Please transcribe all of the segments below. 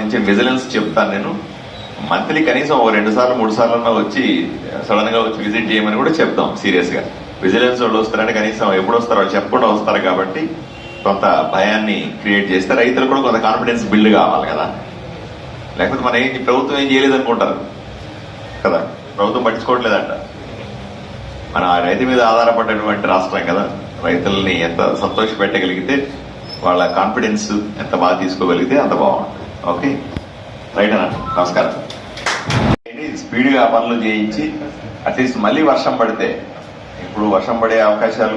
సంబంధించి విజిలెన్స్ చెప్తాను నేను. మంత్లీ కనీసం ఒక రెండు సార్లు మూడు సార్లు వచ్చి సడన్గా వచ్చి విజిట్ చేయమని కూడా చెప్తాం సీరియస్గా. విజిలెన్స్ వాళ్ళు వస్తారంటే కనీసం ఎప్పుడు వస్తారో చెప్పకుండా వస్తారు కాబట్టి కొంత భయాన్ని క్రియేట్ చేస్తే రైతులు కూడా కొంత కాన్ఫిడెన్స్ బిల్డ్ కావాలి కదా. లేకపోతే మన ఏం ప్రభుత్వం ఏం చేయలేదు అనుకుంటారు కదా. ప్రభుత్వం పట్టించుకోవట్లేదంట. మన ఆ రైతు మీద ఆధారపడినటువంటి రాష్ట్రం కదా. రైతుల్ని ఎంత సంతోష పెట్టగలిగితే వాళ్ళ కాన్ఫిడెన్స్ ఎంత బాగా తీసుకోగలిగితే అంత బాగుంటుంది. ఓకే. రైట్ అన్న నమస్కారం. స్పీడ్గా పనులు చేయించి అట్లీస్ట్ మళ్ళీ వర్షం పడితే ఇప్పుడు వర్షం పడే అవకాశాలు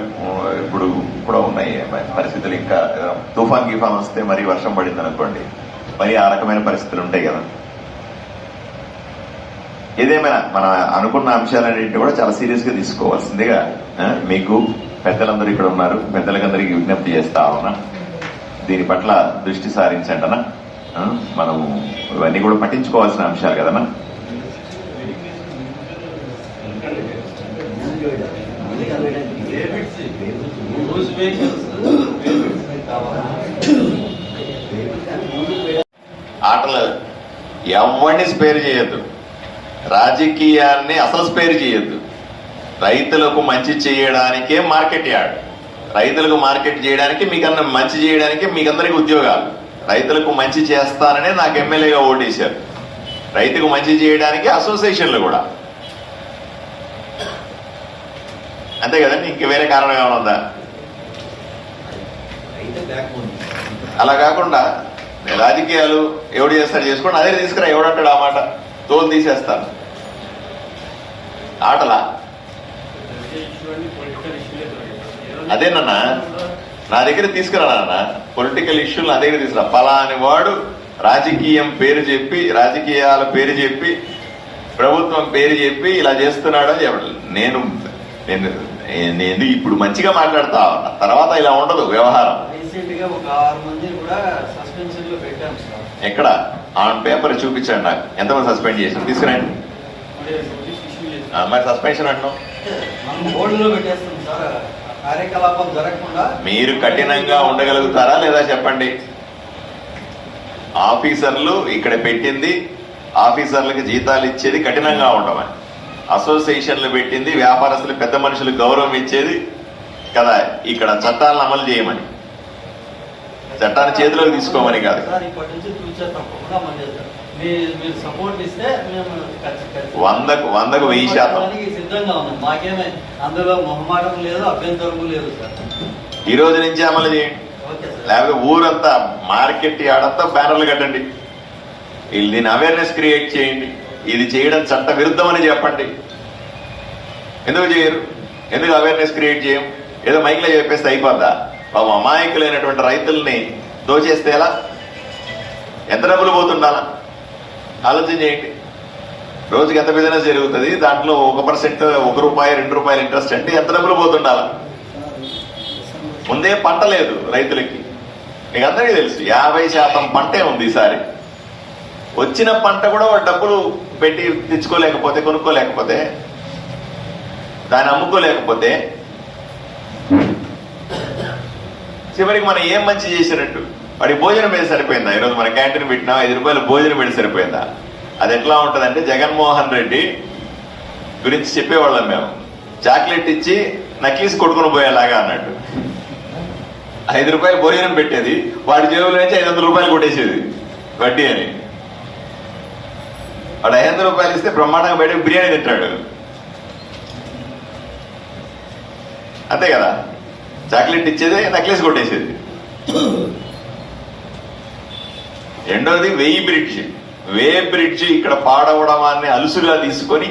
ఇప్పుడు కూడా ఉన్నాయి. పరిస్థితులు ఇంకా తుఫాన్ గిఫాన్ వస్తే మరీ వర్షం పడింది అనుకోండి మరి ఆ రకమైన పరిస్థితులు ఉంటాయి కదా. ఏదేమైనా మన అనుకున్న అంశాలన్నింటినీ కూడా చాలా సీరియస్గా తీసుకోవాల్సిందిగా మీకు పెద్దలందరూ ఇక్కడ ఉన్నారు. పెద్దలకందరికీ విజ్ఞప్తి చేస్తా ఉన్నా. దీని పట్ల దృష్టి సారించండి అన్నా. మనము ఇవన్నీ కూడా పట్టించుకోవాల్సిన అంశాలు కదన్నా ఆటలు ఎవరిని స్పేర్ చేయొద్దు. రాజకీయాన్ని అసలు స్పేర్ చేయొద్దు. రైతులకు మంచి చేయడానికే మార్కెట్ యార్డ్ రైతులకు మార్కెట్ చేయడానికి మీకన్నా మంచి చేయడానికి మీకందరికి ఉద్యోగాలు. రైతులకు మంచి చేస్తాననే నాకు ఎమ్మెల్యేగా ఓటేశారు. రైతుకు మంచి చేయడానికి అసోసియేషన్లు కూడా. అంతే కదండి? ఇంక వేరే కారణం ఏమైనా ఉందా? అలా కాకుండా రాజకీయాలు ఎవడు చేస్తాడు చేసుకోండి. అదే తీసుకురా ఎవడంటాడు ఆ మాట? తోలు తీసేస్తాను. ఆటలా? అదేనన్నా నా దగ్గర తీసుకురా నాన్న. పొలిటికల్ ఇష్యూలు దగ్గర తీసుకురా. పలాని వాడు రాజకీయం పేరు చెప్పి రాజకీయాల పేరు చెప్పి ప్రభుత్వం పేరు చెప్పి ఇలా చేస్తున్నాడు నేను నేను నేను ఇప్పుడు మంచిగా మాట్లాడతా ఉన్నా. తర్వాత ఇలా ఉండదు వ్యవహారం. ఎక్కడ? ఆన్ పేపర్ చూపించండి నాకు. ఎంతమంది సస్పెండ్ చేశారు? తీసుకురండి. మరి సస్పెన్షన్ అంటున్నాం కార్యకలాపం జరగకుండా మీరు కఠినంగా ఉండగలుగుతారా లేదా చెప్పండి? ఆఫీసర్లు ఇక్కడ పెట్టింది ఆఫీసర్లకు జీతాలు ఇచ్చేది కఠినంగా ఉండమని. అసోసియేషన్లు పెట్టింది వ్యాపారస్తులు పెద్ద మనుషులకు గౌరవం ఇచ్చేది కదా ఇక్కడ చట్టాలను అమలు చేయమని. చట్టాన్ని చేతిలోకి తీసుకోమని కాదు. మీరు సపోర్ట్ ఇస్తే మేము వందకు వందకు వెయ్యి శాతం. దానికి సిద్ధంగా ఉన్నాం. మాకేమే అందులో మొహమాటం లేదు లేదు సార్. ఈ రోజు నుంచి అమలు చేయండి. లేకపోతే ఊరంతా మార్కెట్ యార్డంతా బ్యానర్లు కట్టండి. వీళ్ళు దీని అవేర్నెస్ క్రియేట్ చేయండి. ఇది చేయడం చట్ట విరుద్ధమని చెప్పండి. ఎందుకు చేయరు? ఎందుకు అవేర్నెస్ క్రియేట్ చేయం? ఏదో మైక్లో చెప్పేస్తే అయిపోద్దా? బాబు అమాయకులైనటువంటి రైతుల్ని దోచేస్తే ఎలా? ఎంత డబ్బులు పోతుండాలా? ఆలోచన చేయండి. రోజుకి ఎంత బిజినెస్ జరుగుతుంది దాంట్లో ఒక పర్సెంట్ ఒక రూపాయి రెండు రూపాయలు ఇంట్రెస్ట్ అంటే ఎంత డబ్బులు పోతుండాలా? ముందే పంట లేదు రైతులకి. మీకు అందరికీ తెలుసు యాభై శాతం పంటే ఉంది ఈసారి. వచ్చిన పంట కూడా వాడు డబ్బులు పెట్టి తెచ్చుకోలేకపోతే కొనుక్కోలేకపోతే దాన్ని అమ్ముకోలేకపోతే చివరికి మనం ఏం మంచి చేసినట్టు? వాడి భోజనం మీద సరిపోయిందా? ఈరోజు మన క్యాంటీన్ పెట్టినా ఐదు రూపాయలు భోజనం పెట్టి సరిపోయిందా? అది ఎట్లా ఉంటుందంటే జగన్మోహన్ రెడ్డి గురించి చెప్పేవాళ్ళం మేము. చాక్లెట్ ఇచ్చి నక్లీస్ కొట్టుకుని పోయేలాగా అన్నట్టు ఐదు రూపాయలు భోజనం పెట్టేది వాడి జేబులో నుంచి ఐదు వందల రూపాయలు కొట్టేసేది వడ్డీ అని. వాడు ఐదు వందల రూపాయలు ఇస్తే బ్రహ్మాండంగా బయట బిర్యానీ తింటాడు. అంతే కదా? చాక్లెట్ ఇచ్చేది నక్లెస్ కొట్టేసేది. రెండవది వెయ్యి బ్రిడ్జ్. వే బ్రిడ్జ్ ఇక్కడ పాడవడమాన్ని అలుసుగా తీసుకొని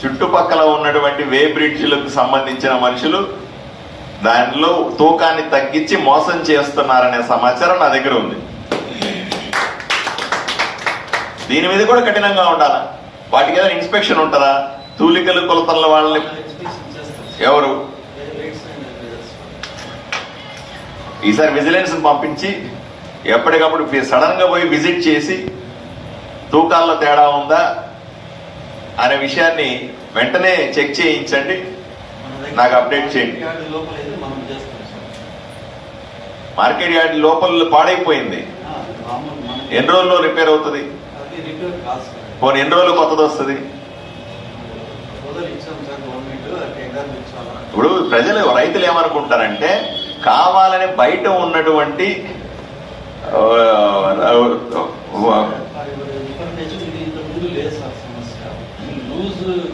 చుట్టుపక్కల ఉన్నటువంటి వే బ్రిడ్జ్లకు సంబంధించిన మనుషులు దానిలో తూకాన్ని తగ్గించి మోసం చేస్తున్నారనే సమాచారం నా దగ్గర ఉంది. దీని మీద కూడా కఠినంగా ఉండాలా? వాటికి ఏదైనా ఇన్స్పెక్షన్ ఉంటుందా? తూలికలు కొలతల వాళ్ళని ఎవరు? ఈసారి విజిలెన్స్ పంపించి ఎప్పటికప్పుడు సడన్గా పోయి విజిట్ చేసి తూకాల్లో తేడా ఉందా అనే విషయాన్ని వెంటనే చెక్ చేయించండి. నాకు అప్డేట్ చేయండి. మార్కెట్ యార్డ్ లోపల పాడైపోయింది. ఎన్ని రోజుల్లో రిపేర్ అవుతుంది? పోనీ ఎన్ని రోజులు కొత్తది వస్తుంది? ఇప్పుడు ప్రజలు రైతులు ఏమనుకుంటారంటే కావాలని బయట ఉన్నటువంటి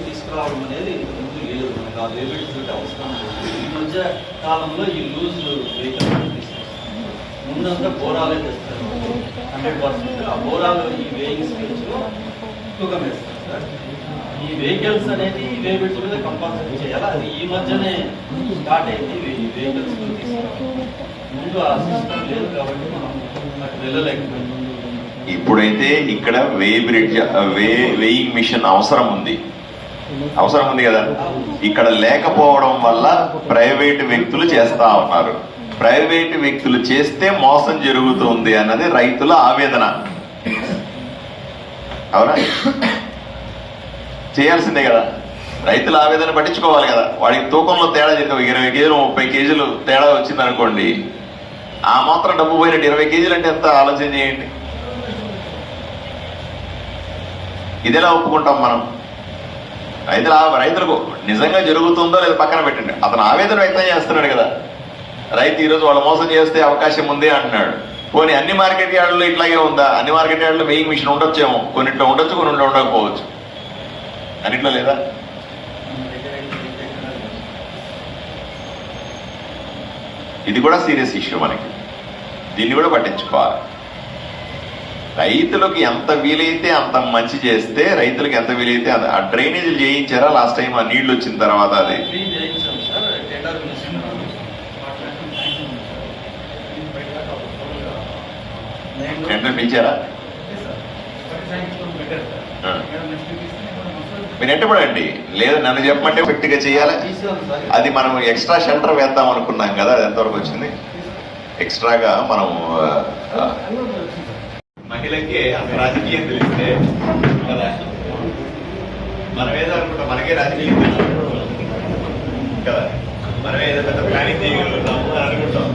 తీసుకురావడం అనేది ఇంత ముందు లేదు మనకు ఆ డెబిట్ అవసరం లేదు ఈ మధ్య కాలంలో ఈ లూజ్ వెహికల్ తీసుకొస్తాం ముందంతా బోరాలే తెస్తారు హండ్రెడ్ పర్సెంట్ ఆ బోరాలు ఈ వెహికల్స్లో తూకం వేస్తారు సార్ ఈ వెహికల్స్ అనేది ఈ డెబిట్స్ మీద కంపల్సరీ చేయాలి అది ఈ మధ్యనే స్టార్ట్ అయింది ఈ వెహికల్స్. ముందు ఆ సిస్టమ్ లేదు కాబట్టి మనం వెళ్ళలేకపోయింది ఇప్పుడైతే ఇక్కడ weigh bridge weigh weighing machine అవసరం ఉంది. అవసరం ఉంది కదా? ఇక్కడ లేకపోవడం వల్ల ప్రైవేట్ వ్యక్తులు చేస్తా ఉన్నారు. ప్రైవేట్ వ్యక్తులు చేస్తే మోసం జరుగుతుంది అన్నది రైతుల ఆవేదన. అవునా? చేయాల్సిందే కదా. రైతుల ఆవేదన పట్టించుకోవాలి కదా. వాడికి తూకంలో తేడా చెప్పి ఇరవై కేజీలు ముప్పై కేజీలు తేడా వచ్చింది అనుకోండి ఆ మాత్రం డబ్బు పోయినట్టు ఇరవై కేజీలు అంటే ఎంత ఆలోచన చేయండి. ఇది ఎలా ఒప్పుకుంటాం మనం. రైతుల రైతులకు నిజంగా జరుగుతుందో లేదా పక్కన పెట్టండి. అతను ఆవేదన వ్యక్తం చేస్తున్నాడు కదా. రైతు ఈరోజు వాళ్ళు మోసం చేస్తే అవకాశం ఉంది అంటున్నాడు. పోనీ అన్ని మార్కెట్ యార్డులు ఇట్లాగే ఉందా? అన్ని మార్కెట్ యార్డులో వెయింగ్ మిషన్ ఉండొచ్చేమో. కొన్నిట్లో ఉండొచ్చు కొన్నిట్లో ఉండకపోవచ్చు. అన్నిట్లో లేదా? ఇది కూడా సీరియస్ ఇష్యూ మనకి. దీన్ని కూడా పట్టించుకోవాలి. రైతులకు ఎంత వీలైతే అంత మంచి చేస్తే రైతులకు ఎంత వీలైతే ఆ డ్రైనేజీలు చేయించారా? లాస్ట్ టైం ఆ నీళ్ళు వచ్చిన తర్వాత అది. టెండర్ పిలిచారా? మీరు ఎంటపడండి లేదు నన్ను చెప్పమంటే perfect చేయాలి? అది మనం ఎక్స్ట్రా షెల్టర్ వేద్దాం అనుకున్నాం కదా అది ఎంతవరకు వచ్చింది? ఎక్స్ట్రాగా మనం మహిళకి అంత రాజకీయం తెలిస్తే కదా మనం ఏదో అనుకుంటాం మనకే రాజకీయం కదా? మనం ఏదో పెద్ద ప్లానింగ్ అనుకుంటాం.